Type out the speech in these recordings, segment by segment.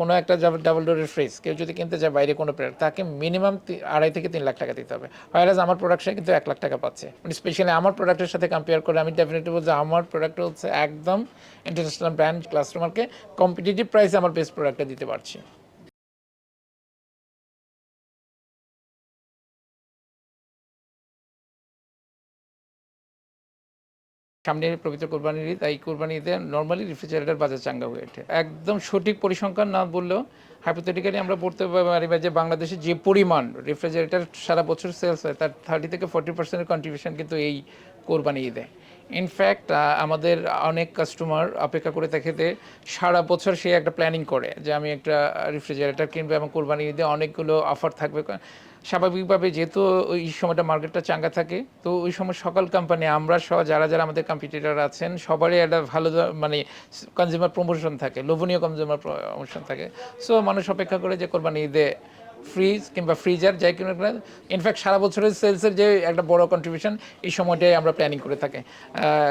কোনো একটা ডাবল ডোরের ফ্রিজ কেউ যদি কিনতে চায় বাইরে কোনো প্রোডাক্ট তাকে মিনিমাম আড়াই থেকে তিন লাখ টাকা দিতে হবে। হয়রাজ আমার প্রোডাক্টে কিন্তু এক লাখ টাকা পাচ্ছে। মানে স্পেশালি আমার প্রোডাক্টের সাথে কম্পেয়ার করে আমি ডেফিনেটলি বলছি আমার প্রোডাক্ট হচ্ছে একদম ইন্টারন্যাশনাল ব্র্যান্ড কাস্টমারকে কম্পিটিটিভ প্রাইসে আমার বেস্ট প্রোডাক্টটা দিতে পারছি। সামনে পবিত্র কোরবানির ঈদ এই কোরবানি ঈদে নর্মালি রেফ্রিজারেটর বাজার চাঙ্গা হয়ে ওঠে। একদম সঠিক পরিসংখ্যান না বললেও হাইপোথেটিক্যালি আমরা পড়তে পারি যে বাংলাদেশে যে পরিমাণ রেফ্রিজারেটর সারা বছর সেলস হয়, তার থার্টি থেকে ফোর্টি পার্সেন্টের কন্ট্রিবিউশন কিন্তু এই কোরবানি ঈদে। ইনফ্যাক্ট আমাদের অনেক কাস্টমার অপেক্ষা করে দেখেতে সারা বছর সে একটা প্ল্যানিং করে যে আমি একটা রেফ্রিজারেটর কিনবো এবং কোরবানি ঈদে অনেকগুলো অফার থাকবে। স্বাভাবিকভাবে যেহেতু ওই সময়টা মার্কেটটা চাঙ্গা থাকে, তো ওই সময় সকল কোম্পানি আমরা সহ যারা যারা আমাদের কম্পিটিটার আছেন, সবারই একটা ভালো মানে কনজিউমার প্রমোশন থাকে, লোভনীয় কনজিউমার প্রমোশন থাকে। সো মানুষ অপেক্ষা করে যে কোরবানি ঈদে ফ্রিজ কিংবা ফ্রিজার যাই কিনা ইনফ্যাক্ট সারা বছরের সেলসের যে একটা বড় কন্ট্রিবিউশন এই সময়টাই আমরা প্ল্যানিং করে থাকি।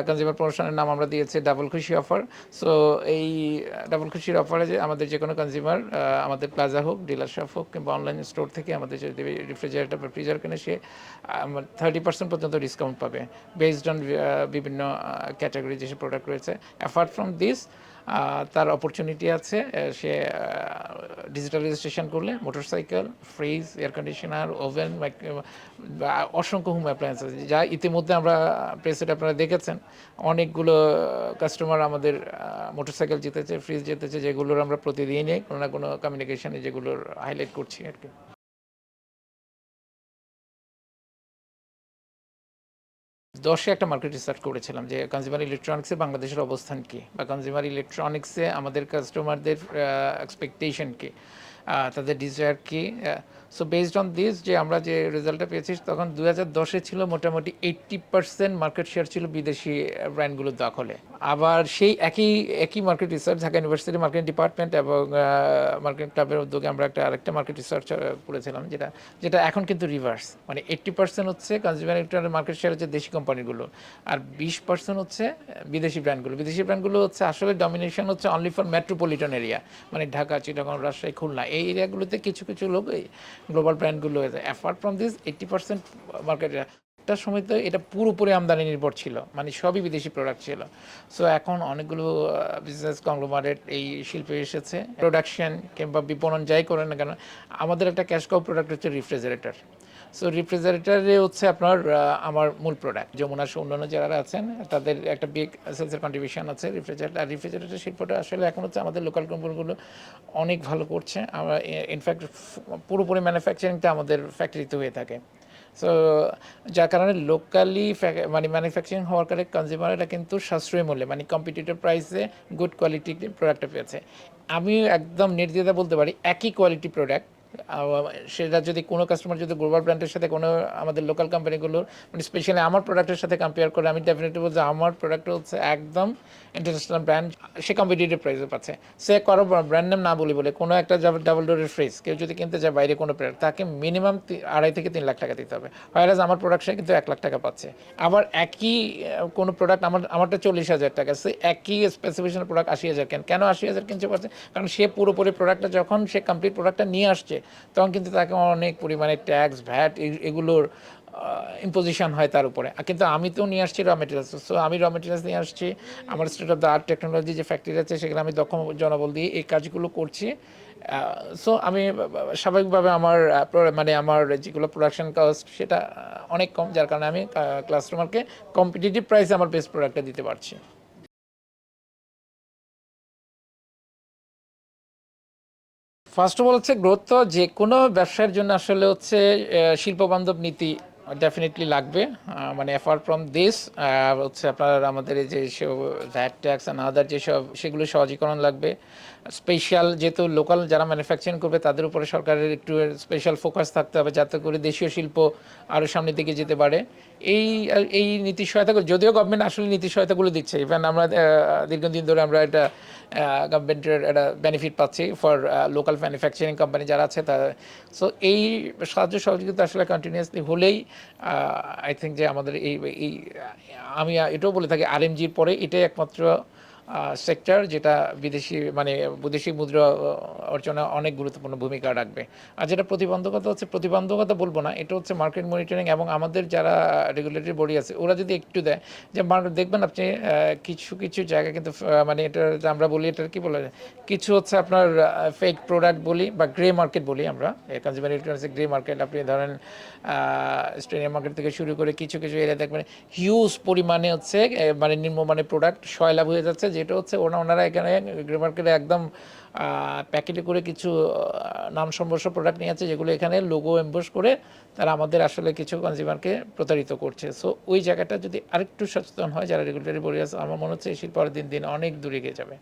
কনজিউমার প্রমোশনের নাম আমরা দিয়েছি ডাবল খুশি অফার সো এই ডাবল খুশির অফারে যে আমাদের যে কোনো কনজিউমার আমাদের প্লাজা হোক ডিলার শপ হোক, কিংবা অনলাইন স্টোর থেকে আমাদের যদি রেফ্রিজারেটর বা ফ্রিজার কেনে সে থার্টি পার্সেন্ট পর্যন্ত ডিসকাউন্ট পাবে। বেসড অন বিভিন্ন ক্যাটাগরি যেসব প্রোডাক্ট রয়েছে। অ্যাপার্ট ফ্রম দিস তার অপরচুনিটি আছে। সে ডিজিটাল রেজিস্ট্রেশন করলে motorcycle fridge air conditioner oven অসংখ্য হোম অ্যাপ্লায়েন্সেস যা ইতিমধ্যে আমরা প্রেসেট আপনারা দেখেছেন। অনেকগুলো কাস্টমার আমাদের মোটরসাইকেল জিতেছে ফ্রিজ জিতেছে, যেগুলোর আমরা প্রতিদিনই কোনো না কোনো কমিউনিকেশনে যেগুলোর হাইলাইট করছি আর কি। দশে একটা মার্কেট রিসার্চ করেছিলাম যে কনজিউমার ইলেকট্রনিক্সে বাংলাদেশের অবস্থান কী বা কনজিউমার ইলেকট্রনিক্সে আমাদের কাস্টমারদের এক্সপেকটেশন কী তাদের ডিজায়ার কী সো বেসড অন দিস যে আমরা যে রেজাল্টটা পেয়েছি তখন দু হাজার দশে ছিল মোটামুটি এইট্টি পার্সেন্ট মার্কেট শেয়ার ছিল বিদেশি ব্র্যান্ডগুলোর দখলে। আবার সেই একই একই market research Dhaka university marketing department এবং মার্কেট ক্লাবের উদ্যোগে আমরা একটা আরেকটা মার্কেট রিসার্চ করেছিলাম যেটা যেটা এখন কিন্তু রিভার্স মানে এইট্টি পার্সেন্ট হচ্ছে কনজিউমার ইলেকট্রনিক মার্কেট শেয়ার হচ্ছে দেশি কোম্পানিগুলো। আর বিশ পার্সেন্ট হচ্ছে বিদেশি ব্র্যান্ডগুলো। বিদেশি ব্র্যান্ডগুলো হচ্ছে আসলে ডমিনেশন হচ্ছে অনলি ফর মেট্রোপলিটন এরিয়া মানে ঢাকা, চিটাগং, রাজশাহী, খুলনা। এই এরিয়াগুলোতে কিছু কিছু লোক গ্লোবাল ব্র্যান্ডগুলো হয়েছে apart from this eighty percent market একটা সময় তো এটা পুরোপুরি আমদানি নির্ভর ছিল মানে সবই বিদেশি প্রোডাক্ট ছিল। সো এখন অনেকগুলো বিজনেস কংগ্লোমারেট এই শিল্পে এসেছে। প্রোডাকশন কিংবা বিপণন যাই করে না কেন, আমাদের একটা ক্যাশ কাউ প্রোডাক্ট হচ্ছে রেফ্রিজারেটর সো রেফ্রিজারেটারে হচ্ছে আপনার আমার মূল প্রোডাক্ট যমুনা অন্যান্য যারা আছেন, তাদের একটা বিগ সেলসের কন্ট্রিবিউশন আছে রেফ্রিজারেটার আর রেফ্রিজারেটার শিল্পটা আসলে এখন হচ্ছে আমাদের লোকাল কোম্পানিগুলো অনেক ভালো করছে। আমরা ইনফ্যাক্ট পুরোপুরি ম্যানুফ্যাকচারিংটা আমাদের ফ্যাক্টরিতে হয়ে থাকে। সো যার কারণে লোকালি মানে ম্যানুফ্যাকচারিং হওয়ার কারণে কনজিউমাররা কিন্তু সাশ্রয়ী মূল্যে মানে কম্পিটিটিভ প্রাইসে গুড কোয়ালিটি প্রোডাক্টটা পেয়েছে। আমি একদম নির্দ্বিধা বলতে পারি, একই কোয়ালিটি প্রোডাক্ট সেটা যদি কোনো কাস্টমার যদি গ্লোবাল ব্র্যান্ডের সাথে কোনো আমাদের লোকাল কোম্পানিগুলোর মানে স্পেশালি আমার প্রোডাক্টের সাথে কম্পেয়ার করে, আমি ডেফিনেটলি বলছি আমার প্রোডাক্ট হচ্ছে একদম ইন্টারন্যাশনাল ব্র্যান্ড সে কম্পিটিটিভ প্রাইসে পাচ্ছে। সে কারও ব্র্যান্ড নেম না বলি বলে কোনো একটা ডাবল ডোরের ফ্রিজ কেউ যদি কিনতে চায় বাইরে কোনো প্রোডাক্ট তাকে মিনিমাম আড়াই থেকে তিন লাখ টাকা দিতে হবে। হয়রাজ আমার প্রোডাক্ট সে কিন্তু এক লাখ টাকা পাচ্ছে। আবার একই কোনো প্রোডাক্ট আমার, আমারটা চল্লিশ হাজার টাকা। সে একই স্পেসিফিকেশনের প্রোডাক্ট আশি হাজার কেন? কেন আশি হাজার কিনতে পারছে কারণ সে পুরোপুরি প্রোডাক্টটা যখন সে কমপ্লিট প্রোডাক্টটা নিয়ে আসছে, তখন কিন্তু তাকে অনেক পরিমাণে ট্যাক্স ভ্যাট এগুলোর ইম্পোজিশন হয় তার উপরে। কিন্তু আমি তো নিয়ে আসছি র মেটেরিয়ালস সো আমি র মেটেরিয়ালস নিয়ে আসছি। আমার state of the art technology যে ফ্যাক্টরি আছে, সেখানে আমি দক্ষ জনবল দিয়ে এই কাজগুলো করছি। সো আমি স্বাভাবিকভাবে আমার মানে আমার যেগুলো প্রোডাকশন কস্ট সেটা অনেক কম। যার কারণে আমি কাস্টমারকে কম্পিটিটিভ প্রাইসে আমার বেস্ট প্রোডাক্টটা দিতে পারছি। ফার্স্ট অফ অল হচ্ছে গ্রোথ তো যে কোনো ব্যবসার জন্য আসলে হচ্ছে শিল্পবান্ধব নীতি ডেফিনেটলি লাগবে। মানে অ্যাপার্ট ফ্রম দিস হচ্ছে আপনার আমাদের এই যে সব ভ্যাট ট্যাক্স অ্যান্ড আদার যেসব সেগুলো সহজীকরণ লাগবে। স্পেশাল যেহেতু লোকাল যারা ম্যানুফ্যাকচারিং করবে, তাদের উপরে সরকারের একটু স্পেশাল ফোকাস থাকতে হবে যাতে করে দেশীয় শিল্প আরও সামনের দিকে যেতে পারে। এই এই নীতি সহায়তাগুলো যদিও গভর্নমেন্ট আসলে নীতি সহায়তাগুলো দিচ্ছে ইভেন আমরা দীর্ঘদিন ধরে আমরা এটা গভর্নমেন্টের একটা বেনিফিট পাচ্ছি ফর লোকাল ম্যানুফ্যাকচারিং কোম্পানি যারা আছে তারা সো এই সাহায্য সহযোগিতা আসলে কন্টিনিউয়াসলি হলেই আই থিঙ্ক যে আমাদের এই এই আমি এটাও বলে থাকি আরএমজির পরে এটাই একমাত্র সেক্টর যেটা বিদেশি মানে বৈদেশিক মুদ্রা অর্জনে অনেক গুরুত্বপূর্ণ ভূমিকা রাখবে। আর যেটা প্রতিবন্ধকতা হচ্ছে, প্রতিবন্ধকতা বলব না, এটা হচ্ছে মার্কেট মনিটরিং এবং আমাদের যারা রেগুলেটরি বডি আছে, ওরা যদি একটু দেয়, যে দেখবেন আপনি কিছু কিছু জায়গা কিন্তু মানে এটা আমরা বলি এটা কি বলে, কিছু হচ্ছে আপনার ফেক প্রোডাক্ট বলি বা গ্রে মার্কেট বলি আমরা কনজিউমার ইলেকট্রনিক্সের গ্রে মার্কেট আপনি ধরেন স্টেডিয়াম মার্কেট থেকে শুরু করে কিছু কিছু এরিয়া দেখবেন হিউজ পরিমাণে হচ্ছে মানে নিম্নমানের প্রোডাক্ট সয়লাভ হয়ে যাচ্ছে যেটা হচ্ছে ওনা ওনারা এখানে গ্রে মার্কেটে একদম প্যাকেটে করে কিছু নাম সম্বর্ষ প্রোডাক্ট নিয়ে আছে যেগুলো এখানে লোগো এম্বোস করে তারা আমাদের আসলে কিছু কনজিউমারকে প্রতারিত করছে। সো ওই জায়গাটা যদি আরেকটু সচেতন হয়, যারা রেগুলেটরি বডি আছে, আমার মনে হচ্ছে এই শিল্প দিন দিন অনেক দূরে এগিয়ে যাবে।